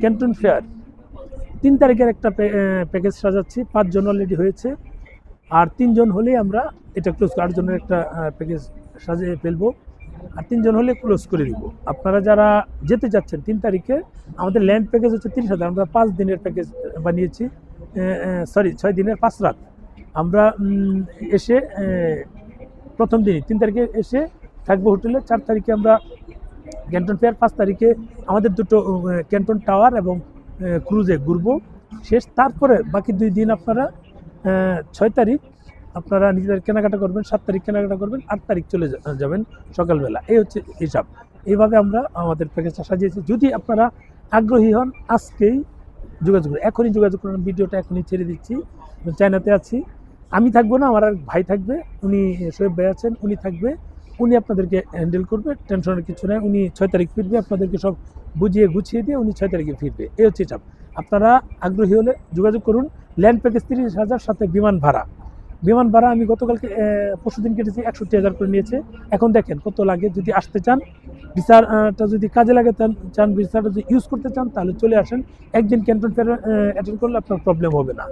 Canton fair. তিন তারিখের একটা প্যাকেজ সাজাচ্ছি, পাঁচজন অলরেডি হয়েছে। আর তিনজন হলে আমরা এটা ক্লোজ জন্য একটা প্যাকেজ সাজিয়ে ফেলব। আর তিনজন হলে ক্লোজ করে দিব। আপনারা যারা যেতে যাচ্ছেন তিন তারিখে, আমাদের ল্যান্ড প্যাকেজ হচ্ছে তিরিশ হাজার। আমরা পাঁচ দিনের প্যাকেজ বানিয়েছি সরি ছয় দিনের, পাঁচ রাত। আমরা এসে প্রথম দিনই, তিন তারিখে এসে থাকব হোটেলে। চার তারিখে আমরা ক্যান্টন ফেয়ার পাঁচ তারিখে আমাদের দুটো ক্যান্টন টাওয়ার এবং ক্রুজে ঘুরবো। শেষ, তারপরে বাকি দুই দিন আপনারা ছয় তারিখ আপনারা নিজেদের কেনাকাটা করবেন, সাত তারিখ কেনাকাটা করবেন, আট তারিখ চলে যাবেন সকালবেলা। এই হচ্ছে হিসাব। এইভাবে আমরা আমাদের প্যাকেজটা সাজিয়েছি। যদি আপনারা আগ্রহী হন, আজকেই যোগাযোগ করুন। এখনই যোগাযোগ করুন ভিডিওটা এখনই ছেড়ে দিচ্ছি। চায়নাতে আছি। আমি থাকব না, আমার ভাই থাকবে। উনি শোয়েব ভাই আছেন, উনি থাকবে। উনি আপনাদেরকে হ্যান্ডেল করবে টেনশনের কিছু নেই। উনি ছয় তারিখ ফিরবে, আপনাদেরকে সব বুঝিয়ে গুছিয়ে দিয়ে উনি ছয় তারিখে ফিরবে। এই হচ্ছে চাপ আপনারা আগ্রহী হলে যোগাযোগ করুন ল্যান্ড প্যাকেজ তিরিশ হাজার, সাথে বিমান ভাড়া। বিমান ভাড়া আমি গতকালকে পরশু দিন কেটেছি, একষট্টি হাজার করে নিয়েছে। এখন দেখেন কত লাগে, যদি আসতে চান ভিসাটা যদি কাজে লাগে চান- ভিসাটা যদি ইউজ করতে চান, তাহলে চলে আসেন। একদিন ক্যান্টন ফেয়ার অ্যাটেন্ড করলে আপনার প্রবলেম হবে না।